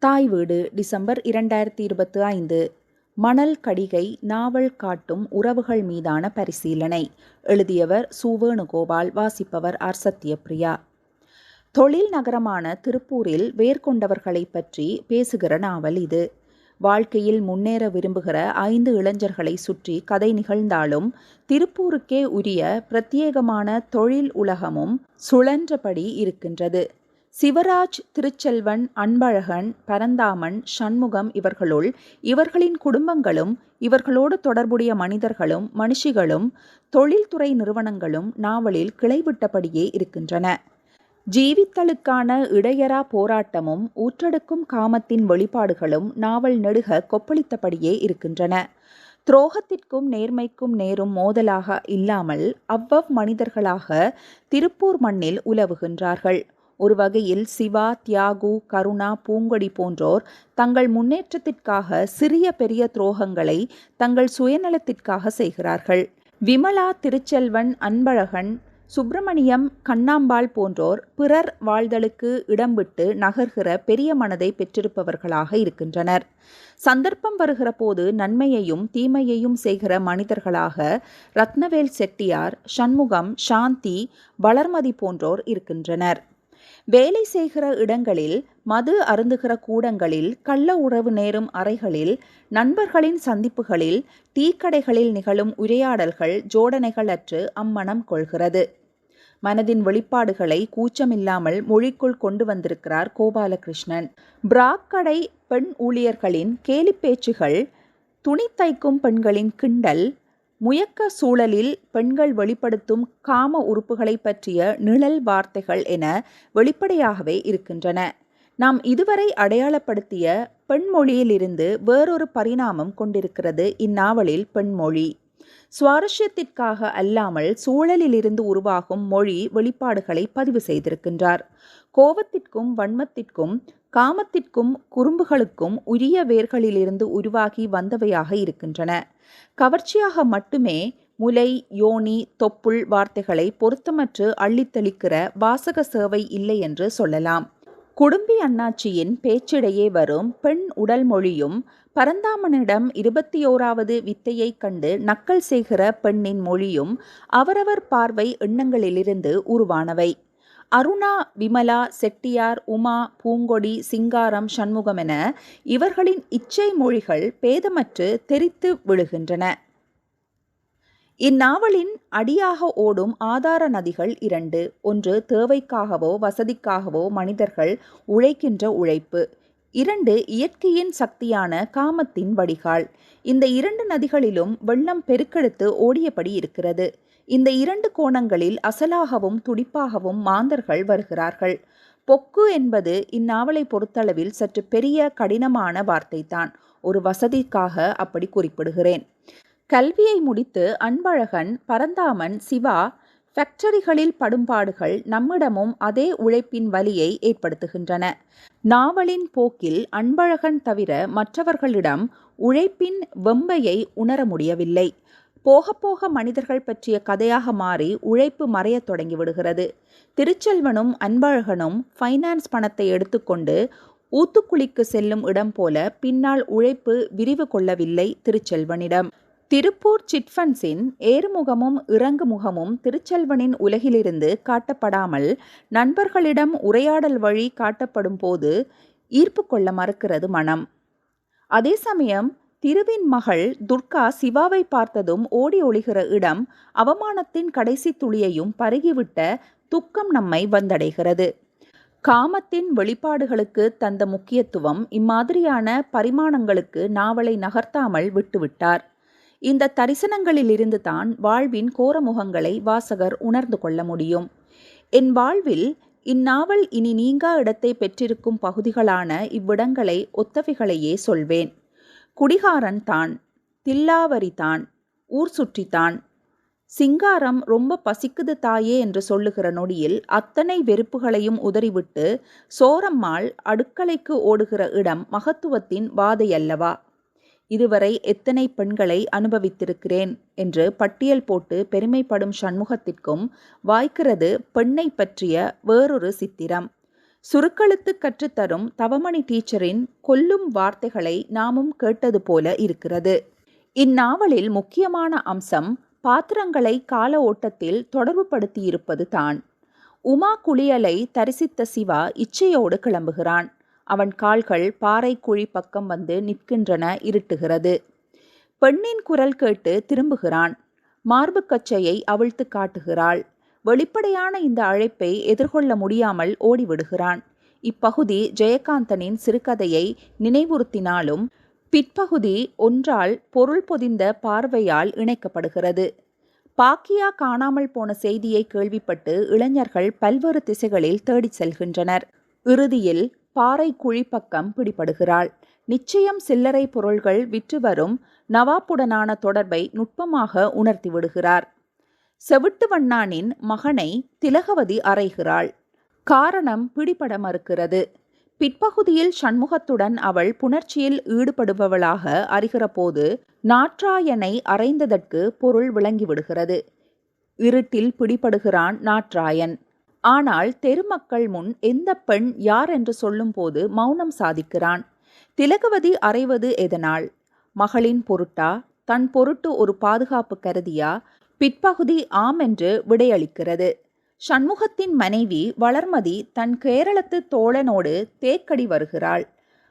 தாய் வீடு டிசம்பர் இரண்டாயிரத்தி இருபத்தி ஐந்து. மணல் கடிகை நாவல் காட்டும் உறவுகள் மீதான பரிசீலனை. எழுதியவர் சுவேணுகோபால் வாசிப்பவர் ஆர். சத்யபிரியா. தொழில் நகரமான திருப்பூரில் வேர்கொண்டவர்களை பற்றி பேசுகிற நாவல் இது. வாழ்க்கையில் முன்னேற விரும்புகிற ஐந்து இளைஞர்களை சுற்றி கதை நிகழ்ந்தாலும் திருப்பூருக்கே உரிய பிரத்யேகமான தொழில் உலகமும் சுழன்றபடி இருக்கின்றது. சிவராஜ் திருச்செல்வன் அன்பழகன் பரந்தாமன் சண்முகம் இவர்களுள் இவர்களின் குடும்பங்களும் இவர்களோடு தொடர்புடைய மனிதர்களும் மனுஷிகளும் தொழில்துறை நிறுவனங்களும் நாவலில் கிளைவிட்டபடியே இருக்கின்றன. ஜீவித்தலுக்கான இடையரா போராட்டமும் ஊற்றெடுக்கும் காமத்தின் வெளிப்பாடுகளும் நாவல் நெடுக கொப்பளித்தபடியே இருக்கின்றன. துரோகத்திற்கும் நேர்மைக்கும் நேரும் மோதலாக இல்லாமல் அவ்வவ் மனிதர்களாக திருப்பூர் மண்ணில் உலவுகின்றார்கள். ஒரு வகையில் சிவா தியாகு கருணா பூங்கொடி போன்றோர் தங்கள் முன்னேற்றத்திற்காக சிறிய பெரிய துரோகங்களை தங்கள் சுயநலத்திற்காக செய்கிறார்கள். விமலா திருச்செல்வன் அன்பழகன் சுப்பிரமணியம் கண்ணாம்பாள் போன்றோர் பிறர் வாழ்தலுக்கு இடம் விட்டு நகர்கிற பெரிய மனதை பெற்றிருப்பவர்களாக இருக்கின்றனர். சந்தர்ப்பம் வருகிற போது நன்மையையும் தீமையையும் செய்கிற மனிதர்களாக ரத்னவேல் செட்டியார் சண்முகம் சாந்தி வளர்மதி போன்றோர் இருக்கின்றனர். வேலை செய்கிற இடங்களில் மது அருந்துகிற கூடங்களில் கள்ள உறவு நேரும் அறைகளில் நண்பர்களின் சந்திப்புகளில் டீக்கடைகளில் நிகழும் உரையாடல்கள் ஜோடனைகள் அற்று அம்மனம் கொள்கிறது. மனதின் வெளிப்பாடுகளை கூச்சமில்லாமல் மொழிக்குள் கொண்டு வந்திருக்கிறார் கோபாலகிருஷ்ணன். பிராக் கடை பெண் ஊழியர்களின் கேலிப்பேச்சுகள் துணி தைக்கும் பெண்களின் கிண்டல் முயக்க சூழலில் பெண்கள் வெளிப்படுத்தும் காம உறுப்புகளை பற்றிய நிழல் வார்த்தைகள் என வெளிப்படையாகவே இருக்கின்றன. நாம் இதுவரை அடையாளப்படுத்திய பெண்மொழியிலிருந்து வேறொரு பரிணாமம் கொண்டிருக்கிறது இந்நாவலில் பெண்மொழி. சுவாரஸ்யத்திற்காக அல்லாமல் சூழலிலிருந்து உருவாகும் மொழி வெளிப்பாடுகளை பதிவு செய்திருக்கின்றார். கோபத்திற்கும் வன்மத்திற்கும் காமத்திற்கும் குறும்புகளுக்கும் உரிய வேர்களிலிருந்து உருவாகி வந்தவையாக இருக்கின்றன. கவர்ச்சியாக மட்டுமே முலை யோனி தொப்புள் வார்த்தைகளை பொருத்தமற்று அள்ளித்தளிக்கிற வாசக சேவை இல்லை என்று சொல்லலாம். குடும்பி அண்ணாச்சியின் பேச்சிடையே வரும் பெண் உடல் மொழியும் பரந்தாமனிடம் இருபத்தி ஓராவது வித்தையைக் கண்டு நக்கல் செய்கிற பெண்ணின் மொழியும் அவரவர் பார்வை எண்ணங்களிலிருந்து உருவானவை. அருணா விமலா செட்டியார் உமா பூங்கொடி சிங்காரம் சண்முகம் என இவர்களின் இச்சை மொழிகள் பேதமற்று தெரித்து விழுகின்றன. இந்நாவலின் அடியாக ஓடும் ஆதார நதிகள் இரண்டு. ஒன்று தேவைக்காகவோ வசதிக்காகவோ மனிதர்கள் உழைக்கின்ற உழைப்பு. இரண்டு இயற்கையின் சக்தியான காமத்தின் வடிகால். இந்த இரண்டு நதிகளிலும் வெள்ளம் பெருக்கெடுத்து ஓடியபடி இருக்கிறது. இந்த இரண்டு கோணங்களில் அசலாகவும் துடிப்பாகவும் மாந்தர்கள் வருகிறார்கள். பொக்கு என்பது இந்நாவலை பொறுத்தளவில் சற்று பெரிய கடினமான வார்த்தைதான். ஒரு வசதிக்காக அப்படி குறிப்பிடுகிறேன். கல்வியை முடித்து அன்பழகன் பரந்தாமன் சிவா ஃபேக்டரிகளில் படும்பாடுகள் நம்மிடமும் அதே உழைப்பின் வலியை ஏற்படுத்துகின்றன. நாவலின் போக்கில் அன்பழகன் தவிர மற்றவர்களிடம் உழைப்பின் வெம்பையை உணர முடியவில்லை. போக போக மனிதர்கள் பற்றிய கதையாக மாறி உழைப்பு மறையத் தொடங்கிவிடுகிறது. திருச்செல்வனும் அன்பழகனும் ஃபைனான்ஸ் பணத்தை எடுத்துக்கொண்டு ஊத்துக்குளிக்கு செல்லும் இடம் போல பின்னால் உழைப்பு விரிவு கொள்ளவில்லை திருச்செல்வனிடம். திருப்பூர் சிட்ஃபண்ட்ஸின் ஏறுமுகமும் இறங்கு முகமும் திருச்செல்வனின் உலகிலிருந்து காட்டப்படாமல் நண்பர்களிடம் உரையாடல் வழி காட்டப்படும் போது ஈர்ப்பு கொள்ள மறுக்கிறது மனம். அதே சமயம் திருவின் மகள் துர்கா சிவாவை பார்த்ததும் ஓடி ஒளிகிற இடம் அவமானத்தின் கடைசி துளியையும் பருகிவிட்ட துக்கம் நம்மை வந்தடைகிறது. காமத்தின் வெளிப்பாடுகளுக்கு தந்த முக்கியத்துவம் இம்மாதிரியான பரிமாணங்களுக்கு நாவலை நகர்த்தாமல் விட்டுவிட்டார். இந்த தரிசனங்களிலிருந்து தான் வாழ்வின் கோரமுகங்களை வாசகர் உணர்ந்து கொள்ள முடியும். என் வாழ்வில் இந்நாவல் இனி நீங்கா இடத்தை பெற்றிருக்கும் பகுதிகளான இவ்விடங்களை ஒத்தவைகளையே சொல்வேன். குடிகாரன் தான் தில்லாவரி தான் ஊர் சுற்றித்தான். சிங்காரம் ரொம்ப பசிக்குது தாயே என்று சொல்லுகிற நொடியில் அத்தனை வெறுப்புகளையும் உதறிவிட்டு சோரம்மாள் அடுக்கலைக்கு ஓடுகிற இடம் மகத்துவத்தின் வாதையல்லவா. இதுவரை எத்தனை பெண்களை அனுபவித்திருக்கிறேன் என்று பட்டியல் போட்டு பெருமைப்படும் சண்முகத்திற்கும் வாய்க்கிறது பெண்ணை பற்றிய வேறொரு சித்திரம். சுருக்கெழுத்து கற்றுத்தரும் தவமணி டீச்சரின் கொல்லும் வார்த்தைகளை நாமும் கேட்டது போல இருக்கிறது இந்நாவலில் முக்கியமான அம்சம் பாத்திரங்களை கால ஓட்டத்தில் தொடர்புபடுத்தியிருப்பது தான். உமா குளியலை தரிசித்த சிவா இச்சையோடு கிளம்புகிறான். அவன் கால்கள் பாறை குழி பக்கம் வந்து நிற்கின்றன இருட்டுகிறது. பெண்ணின் குரல் கேட்டு திரும்புகிறான். மார்பு கச்சையை அவிழ்த்து காட்டுகிறாள். வெளிப்படையான இந்த அழைப்பை எதிர்கொள்ள முடியாமல் ஓடிவிடுகிறான். இப்பகுதி ஜெயகாந்தனின் சிறுகதையை நினைவுறுத்தினாலும் பிற்பகுதி ஒன்றால் பொருள் பொதிந்த பார்வையால் இணைக்கப்படுகிறது. பாக்கியா காணாமல் போன செய்தியை கேள்விப்பட்டு இளைஞர்கள் பல்வேறு திசைகளில் தேடிச் செல்கின்றனர். இறுதியில் பாறை குழிப்பக்கம் பிடிபடுகிறாள். நிச்சயம் சில்லறை பொருள்கள் விற்று வரும் நவாப்புடனான தொடர்பை நுட்பமாக உணர்த்தி விடுகிறார். செவிட்டு வண்ணானின் மகனை திலகவதி அறைகிறாள். காரணம் பிடிபட மறுக்கிறது. பிற்பகுதியில் சண்முகத்துடன் அவள் புணர்ச்சியில் ஈடுபடுபவளாக அறிகிறபோது நாற்றாயனை அறைந்ததற்கு பொருள் விளங்கிவிடுகிறது. இருட்டில் பிடிபடுகிறான் நாற்றாயன். ஆனால் தெருமக்கள் முன் எந்த பெண் யார் என்று சொல்லும்போது மௌனம் சாதிக்கிறான். திலகவதி அறைவது எதனால்? மகளின் பொருட்டா? தன் பொருட்டு ஒரு பாதுகாப்பு கருதியா? பிற்பகுதி ஆம் என்று விடையளிக்கிறது. சண்முகத்தின் மனைவி வளர்மதி தன் கேரளத்து தோழனோடு தேக்கடி வருகிறாள்.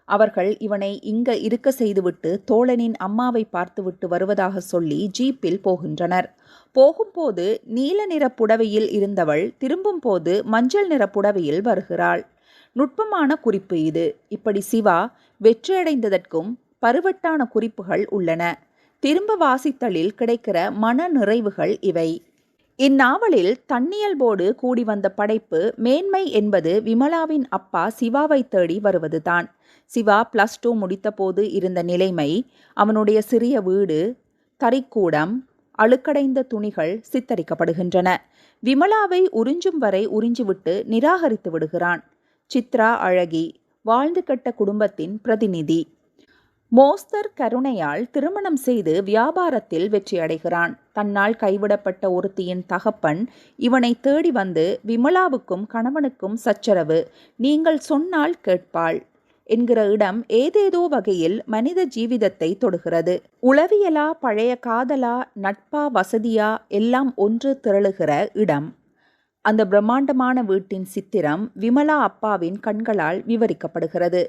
அவர்கள் இவனை இங்க இருக்க செய்துவிட்டு தோழனின் அம்மாவை பார்த்துவிட்டு வருவதாக சொல்லி ஜீப்பில் போகின்றனர். போகும்போது நீல நிற புடவையில் இருந்தவள் திரும்பும் போது மஞ்சள் நிற புடவையில் வருகிறாள். நுட்பமான குறிப்பு இது. இப்படி சிவா வெற்றியடைந்ததற்கும் பருவட்டான குறிப்புகள் உள்ளன. திரும்ப வாசித்தலில் கிடைக்கிற மன நிறைவுகள் இவை. இந்நாவலில் தன்னியல்போடு கூடி வந்த படைப்பு மேன்மை என்பது விமலாவின் அப்பா சிவாவை தேடி வருவதுதான். சிவா பிளஸ் டூ முடித்தபோது இருந்த நிலைமை அவனுடைய சிறிய வீடு தறிக்கூடம் அழுக்கடைந்த துணிகள் சித்தரிக்கப்படுகின்றன. விமலாவை உறிஞ்சும் வரை உறிஞ்சிவிட்டு நிராகரித்து விடுகிறான். சித்ரா அழகி வாழ்ந்து கட்ட குடும்பத்தின் பிரதிநிதி. மோஸ்தர் கருணையால் திருமணம் செய்து வியாபாரத்தில் வெற்றியடைகிறான். தன்னால் கைவிடப்பட்ட ஒருத்தியின் தகப்பன் இவனை தேடி வந்து விமலாவுக்கும் கணவனுக்கும் சச்சரவு நீங்கள் சொன்னால் கேட்பாள் என்கிற இடம் ஏதேதோ வகையில் மனித ஜீவிதத்தை தொடுகிறது. உளவியலா பழைய காதலா நட்பா வசதியா எல்லாம் ஒன்று திரளுகிற இடம். அந்த பிரம்மாண்டமான வீட்டின் சித்திரம் விமலா அப்பாவின் கண்களால் விவரிக்கப்படுகிறது.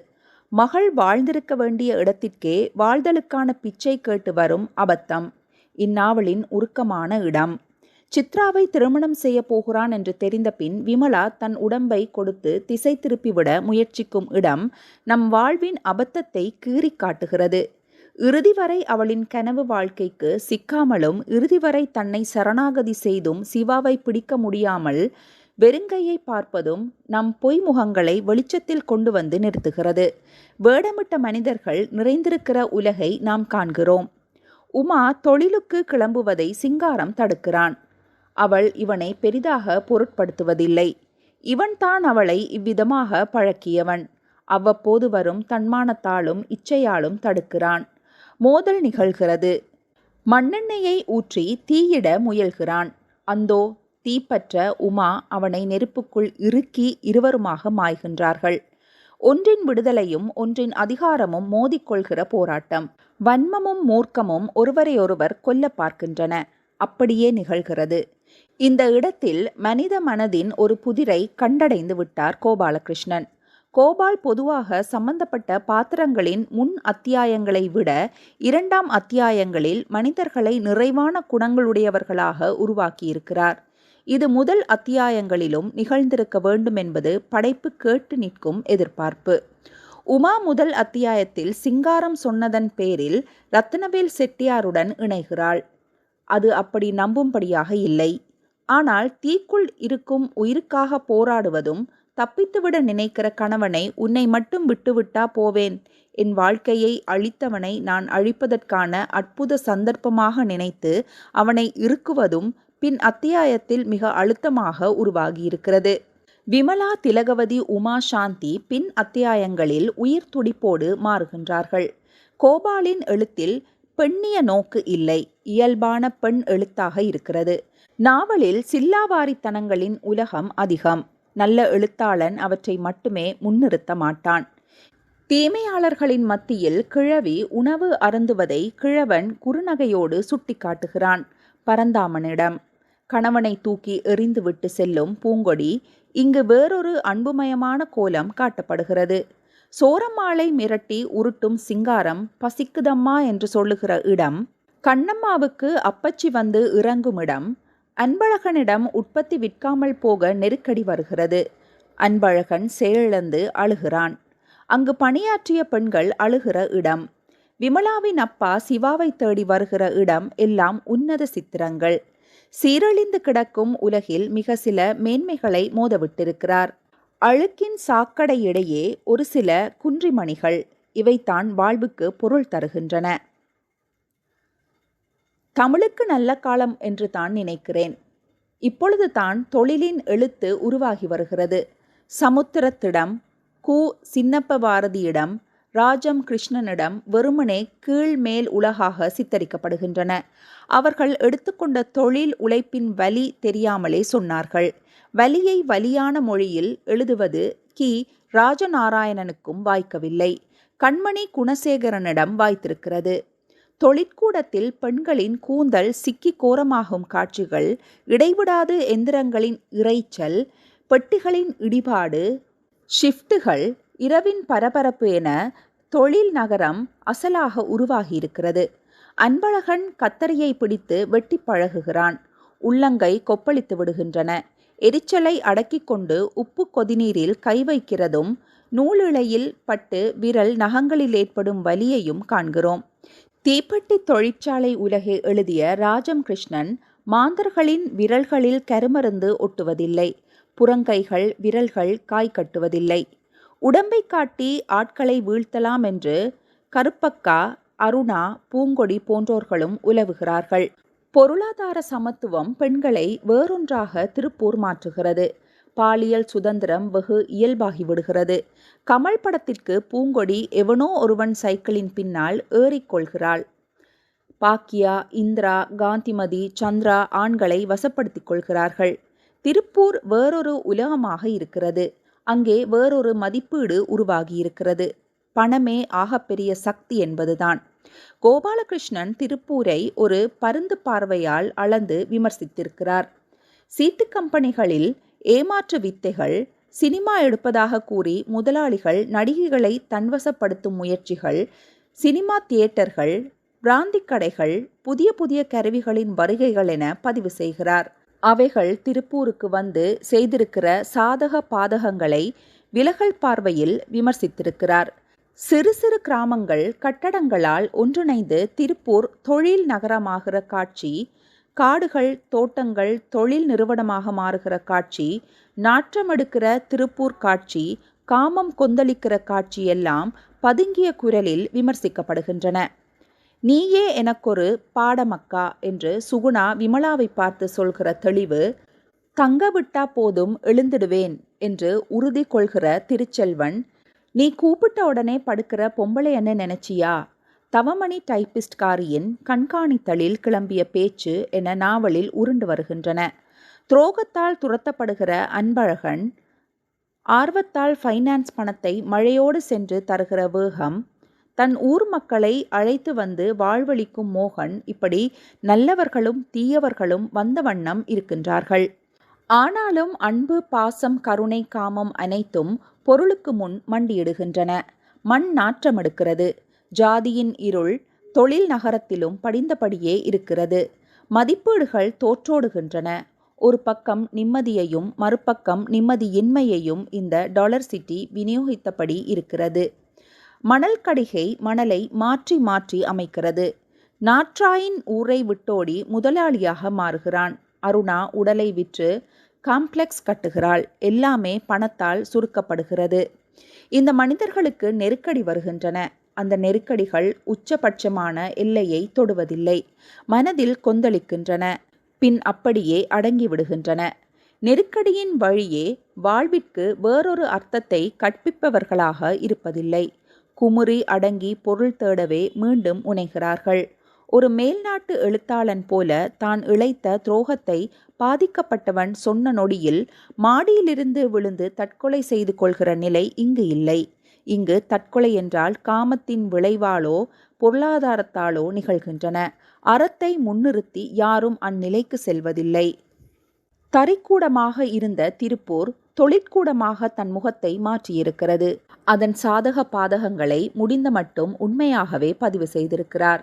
மகள் வாழ்ந்திருக்க வேண்டிய இடத்திற்கே வாழ்தலுக்கான பிச்சை கேட்டு வரும் அபத்தம். இந்நாவலின் உருக்கமான இடம். சித்ராவை திருமணம் செய்ய போகிறான் என்று தெரிந்த பின் விமலா தன் உடம்பை கொடுத்து திசை திருப்பிவிட முயற்சிக்கும் இடம் நம் வாழ்வின் அபத்தத்தை கீறி காட்டுகிறது. இறுதி வரை அவளின் கனவு வாழ்க்கைக்கு சிக்காமலும் இறுதி வரை தன்னை சரணாகதி செய்தும் சிவாவை பிடிக்க முடியாமல் வெறுங்கையை பார்ப்பதும் நம் பொய்முகங்களை வெளிச்சத்தில் கொண்டு வந்து நிறுத்துகிறது. வேடமிட்ட மனிதர்கள் நிறைந்திருக்கிற உலகை நாம் காண்கிறோம். உமா தொழிலுக்கு கிளம்புவதை சிங்காரம் தடுக்கிறான். அவள் இவனை பெரிதாக பொருட்படுத்துவதில்லை. இவன்தான் அவளை இவ்விதமாக பழக்கியவன். அவ்வப்போது வரும் தன்மானத்தாலும் இச்சையாலும் தடுக்கிறான். மோதல் நிகழ்கிறது. மண்ணெண்ணெயை ஊற்றி தீயிட முயல்கிறான். அந்தோ தீப்பற்ற உமா அவனை நெருப்புக்குள் இறுக்கி இருவருமாக மாய்கின்றார்கள். ஒன்றின் விடுதலையும் ஒன்றின் அதிகாரமும் மோதிக்கொள்கிற போராட்டம். வன்மமும் மூர்க்கமும் ஒருவரையொருவர் கொல்ல பார்க்கின்றன. அப்படியே நிகழ்கிறது. இந்த இடத்தில் மனித மனதின் ஒரு புதிரை கண்டடைந்து விட்டார் கோபாலகிருஷ்ணன். கோபால் பொதுவாக சம்பந்தப்பட்ட பாத்திரங்களின் முன் அத்தியாயங்களை விட இரண்டாம் அத்தியாயங்களில் மனிதர்களை நிறைவான குணங்களுடையவர்களாக உருவாக்கியிருக்கிறார். இது முதல் அத்தியாயங்களிலும் நிகழ்ந்திருக்க வேண்டும் என்பது படைப்பு கேட்டு நிற்கும் எதிர்பார்ப்பு. உமா முதல் அத்தியாயத்தில் சிங்காரம் சொன்னதன் பேரில் ரத்னவேல் செட்டியாருடன் இணைகிறாள். அது அப்படி நம்பும்படியாக இல்லை. ஆனால் தீக்குள் இருக்கும் உயிருக்காக போராடுவதும் தப்பித்துவிட நினைக்கிற கணவனை உன்னை மட்டும் விட்டுவிட்டா போவேன். என் வாழ்க்கையை அழித்தவனை நான் அழிப்பதற்கான அற்புத சந்தர்ப்பமாக நினைத்து அவனை இறுக்குவதும் பின் அத்தியாயத்தில் மிக அழுத்தமாக உருவாகியிருக்கிறது. விமலா திலகவதி உமா சாந்தி பின் அத்தியாயங்களில் உயிர் துடிப்போடு மாறுகின்றார்கள். கோபாலின் எழுத்தில் பெண்ணிய நோக்கு இல்லை இயல்பான பெண் எழுத்தாக இருக்கிறது. நாவலில் சில்லாவாரித்தனங்களின் உலகம் அதிகம். நல்ல எழுத்தாளன் அவற்றை மட்டுமே முன்னிறுத்த மாட்டான். தீமையாளர்களின் மத்தியில் கிழவி உணவு அருந்துவதை கிழவன் குறுநகையோடு சுட்டிக்காட்டுகிறான் பரந்தாமனிடம். கணவனை தூக்கி எறிந்துவிட்டு செல்லும் பூங்கொடி இங்கு வேறொரு அன்புமயமான கோலம் காட்டப்படுகிறது. சோரம்மாளை மிரட்டி உருட்டும் சிங்காரம் பசிக்குதம்மா என்று சொல்லுகிற இடம் கண்ணம்மாவுக்கு அப்பச்சி வந்து இறங்கும் இடம் அன்பழகனிடம் உற்பத்தி விற்காமல் போக நெருக்கடி வருகிறது. அன்பழகன் செயலிழந்து அழுகிறான். அங்கு பணியாற்றிய பெண்கள் அழுகிற இடம் விமலாவின் அப்பா சிவாவை தேடி வருகிற இடம் எல்லாம் உன்னத சித்திரங்கள். சீரழிந்து கிடக்கும் உலகில் மிக சில மேன்மைகளை மோதவிட்டிருக்கிறார். அழுக்கின் சாக்கடை இடையே ஒரு சில குன்றிமணிகள் இவைதான் வாழ்வுக்கு பொருள் தருகின்றன. தமிழுக்கு நல்ல காலம் என்று தான் நினைக்கிறேன். இப்பொழுது தான் தொழிலின் எழுத்து உருவாகி வருகிறது. சமுத்திரத்திடம் கு சின்னப்ப பாரதியிடம் ராஜம் கிருஷ்ணனிடம் வெறுமனே கீழ் மேல் உலகாக சித்தரிக்கப்படுகின்றன. அவர்கள் எடுத்துக்கொண்ட தொழில் உழைப்பின் வலி தெரியாமலே சொன்னார்கள். வலியை வலியான மொழியில் எழுதுவது கி. ராஜநாராயணனுக்கும் வாய்க்கவில்லை. கண்மணி குணசேகரனிடம் வாய்த்திருக்கிறது. தொழிற்கூடத்தில் பெண்களின் கூந்தல் சிக்கி கோரமாகும் காட்சிகள் இடைவிடாது எந்திரங்களின் இறைச்சல் பெட்டிகளின் இடிபாடு ஷிஃப்ட்டுகள் இரவின் பரபரப்பு என தொழில் நகரம் அசலாக உருவாகியிருக்கிறது. அன்பழகன் கத்தரியை பிடித்து வெட்டி பழகுகிறான். உள்ளங்கை கொப்பளித்து விடுகின்றன. எரிச்சலை அடக்கிக் கொண்டு உப்பு கொதிநீரில் கை வைக்கிறதும் நூலிழையில் பட்டு விரல் நகங்களில் ஏற்படும் வலியையும் காண்கிறோம். தீப்பெட்டி தொழிற்சாலை உலகை எழுதிய ராஜம் கிருஷ்ணன் மாந்தர்களின் விரல்களில் கருமருந்து ஒட்டுவதில்லை. புறங்கைகள் விரல்கள் காய் கட்டுவதில்லை. உடம்பை காட்டி ஆட்களை வீழ்த்தலாம் என்று கருப்பக்கா அருணா பூங்கொடி போன்றோர்களும் உலவுகிறார்கள். பொருளாதார சமத்துவம் பெண்களை வேறொன்றாக திருப்பூர் மாற்றுகிறது. பாலியல் சுதந்திரம் வெகு இயல்பாகிவிடுகிறது. கமல் படத்திற்கு பூங்கொடி எவனோ ஒருவன் சைக்கிளின் பின்னால் ஏறிக்கொள்கிறாள் பாக்கியா இந்திரா காந்திமதி சந்திரா ஆண்களை வசப்படுத்திக் கொள்கிறார்கள். திருப்பூர் வேறொரு உலகமாக இருக்கிறது. அங்கே வேறொரு மதிப்பீடு உருவாகியிருக்கிறது. பணமே ஆகப்பெரிய சக்தி என்பதுதான். கோபாலகிருஷ்ணன் திருப்பூரை ஒரு பருந்து பார்வையால் அளந்து விமர்சித்திருக்கிறார். சீட்டு கம்பெனிகளில் ஏமாற்று வித்தைகள் சினிமா எடுப்பதாக கூறி முதலாளிகள் நடிகைகளை தன்வசப்படுத்தும் முயற்சிகள் சினிமா தியேட்டர்கள் பிராந்தி கடைகள் புதிய புதிய கருவிகளின் வருகைகள் என பதிவு செய்கிறார். அவைகள் திருப்பூருக்கு வந்து செய்திருக்கிற சாதக பாதகங்களை விலகல் பார்வையில் விமர்சித்திருக்கிறார். சிறு சிறு கிராமங்கள் கட்டடங்களால் ஒன்றிணைந்து திருப்பூர் தொழில் நகரமாகிற காட்சி காடுகள் தோட்டங்கள் தொழில் நிறுவனமாக மாறுகிற காட்சி நாற்றமெடுக்கிற திருப்பூர் காட்சி காமம் கொந்தளிக்கிற காட்சி எல்லாம் பதுங்கிய குரலில் விமர்சிக்கப்படுகின்றன. நீயே எனக்கொரு பாடமக்கா என்று சுகுணா விமலாவை பார்த்து சொல்கிற தெளிவு தங்க விட்டா போதும் எழுந்திடுவேன் என்று உறுதி கொள்கிற திருச்செல்வன் நீ கூப்பிட்ட உடனே படுக்கிற பொம்பளை என்ன நினைச்சியா? தவமணி டைப்பிஸ்ட்காரியின் கண்காணித்தலில் கிளம்பிய பேச்சு என நாவலில் உருண்டு வருகின்றன. துரோகத்தால் துரத்தப்படுகிற அன்பழகன் ஆர்வத்தால் ஃபைனான்ஸ் பணத்தை மழையோடு சென்று தருகிற வேகம் தன் ஊர் மக்களை அழைத்து வந்து வாழ்வளிக்கும் மோகன் இப்படி நல்லவர்களும் தீயவர்களும் வந்த வண்ணம் இருக்கின்றார்கள். ஆனாலும் அன்பு பாசம் கருணை காமம் அனைத்தும் பொருளுக்கு முன் மண்டியிடுகின்றன. மண் நாற்றமெடுக்கிறது. ஜாதியின் இருள் தொழில் நகரத்திலும் படிந்தபடியே இருக்கிறது. மதிப்பீடுகள் தோற்றோடுகின்றன. ஒரு பக்கம் நிம்மதியையும் மறுபக்கம் நிம்மதியின்மையையும் இந்த டாலர் சிட்டி விநியோகித்தபடி இருக்கிறது. மணல் கடிகை மணலை மாற்றி மாற்றி அமைக்கிறது. நாற்றாயின் ஊரை விட்டோடி முதலாளியாக மாறுகிறான். அருணா உடலை விற்று காம்ப்ளெக்ஸ் கட்டுகிறாள். எல்லாமே பணத்தால் சுருக்கப்படுகிறது. இந்த மனிதர்களுக்கு நெருக்கடி வருகின்றன. அந்த நெருக்கடிகள் உச்சபட்சமான எல்லையை தொடுவதில்லை. மனதில் கொந்தளிக்கின்றன. பின் அப்படியே அடங்கிவிடுகின்றன. நெருக்கடியின் வழியே வாழ்விற்கு வேறொரு அர்த்தத்தை கற்பிப்பவர்களாக இருப்பதில்லை. குமுறி அடங்கி பொருள் தேடவே மீண்டும் உணைகிறார்கள் ஒரு மேல்நாட்டு எழுத்தாளன் போல தான் இழைத்த துரோகத்தை பாதிக்கப்பட்டவன் சொன்ன நொடியில் மாடியிலிருந்து விழுந்து தற்கொலை செய்து கொள்கிற நிலை இங்கு இல்லை. இங்கு தற்கொலை என்றால் காமத்தின் விளைவாலோ பொருளாதாரத்தாலோ நிகழ்கின்றன. அறத்தை முன்னிறுத்தி யாரும் அந்நிலைக்கு செல்வதில்லை. தரிக்கூடமாக இருந்த திருப்பூர் தொழிற்கூடமாக தன் முகத்தை மாற்றியிருக்கிறது. அதன் சாதக பாதகங்களை முடிந்த மட்டும் உண்மையாகவே பதிவு செய்திருக்கிறார்.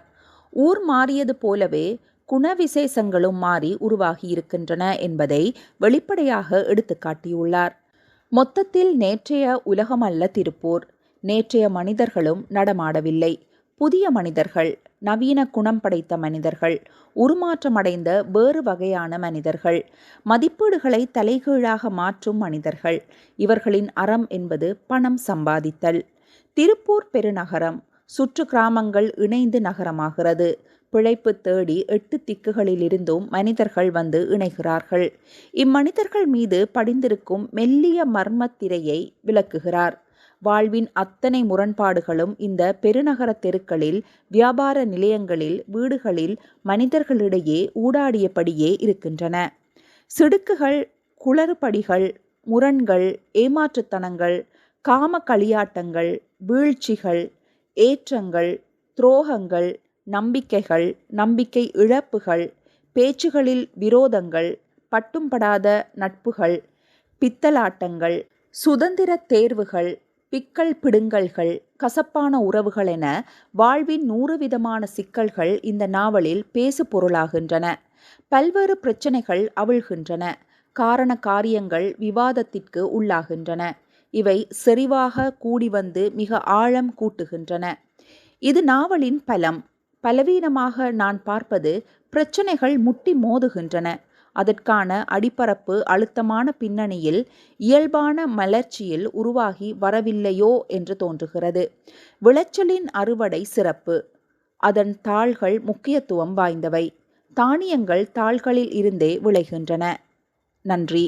ஊர் மாறியது போலவே குணவிசேஷங்களும் மாறி உருவாகியிருக்கின்றன என்பதை வெளிப்படையாக எடுத்துக்காட்டியுள்ளார் மொத்தத்தில் நேற்றைய உலகமல்ல திருப்பூர். நேற்றைய மனிதர்களும் நடமாடவில்லை. புதிய மனிதர்கள் நவீன குணம் படைத்த மனிதர்கள் உருமாற்றமடைந்த வேறு வகையான மனிதர்கள் மதிப்பீடுகளை தலைகீழாக மாற்றும் மனிதர்கள். இவர்களின் அறம் என்பது பணம் சம்பாதித்தல். திருப்பூர் பெருநகரம் சுற்று கிராமங்கள் இணைந்து நகரமாகிறது. பிழைப்பு தேடி எட்டு திக்குகளிலிருந்தும் மனிதர்கள் வந்து இணைகிறார்கள். இம்மனிதர்கள் மீது படிந்திருக்கும் மெல்லிய மர்மத்திரையை விளக்குகிறார். வாழ்வின் அத்தனை முரண்பாடுகளும் இந்த பெருநகர தெருக்களில் வியாபார நிலையங்களில் வீடுகளில் மனிதர்களிடையே ஊடாடியபடியே இருக்கின்றன. சிடுக்குகள் குளறுபடிகள் முரண்கள் ஏமாற்றுத்தனங்கள் காம களியாட்டங்கள் வீழ்ச்சிகள் ஏற்றங்கள் துரோகங்கள் நம்பிக்கைகள் நம்பிக்கை இழப்புகள் பேச்சுகளில் விரோதங்கள் பட்டும்படாத நட்புகள் பித்தலாட்டங்கள் சுதந்திர தேர்வுகள் பிக்கல் பிடுங்கல்கள் கசப்பான உறவுகள் என வாழ்வின் நூறு விதமான சிக்கல்கள் இந்த நாவலில் பேசு பொருளாகின்றன. பல்வேறு பிரச்சனைகள் அவிழ்கின்றன. காரண காரியங்கள் விவாதத்திற்கு உள்ளாகின்றன. இவை செறிவாக கூடி வந்து மிக ஆழம் கூட்டுகின்றன. இது நாவலின் பலம். பலவீனமாக நான் பார்ப்பது பிரச்சனைகள் முட்டி மோதுகின்றன. அதற்கான அடிப்பரப்பு அழுத்தமான பின்னணியில் இயல்பான மலர்ச்சியில் உருவாகி வரவில்லையோ என்று தோன்றுகிறது. விளைச்சலின் அறுவடை சிறப்பு. அதன் தாள்கள் முக்கியத்துவம் வாய்ந்தவை. தானியங்கள் தாள்களில் இருந்தே விளைகின்றன. நன்றி.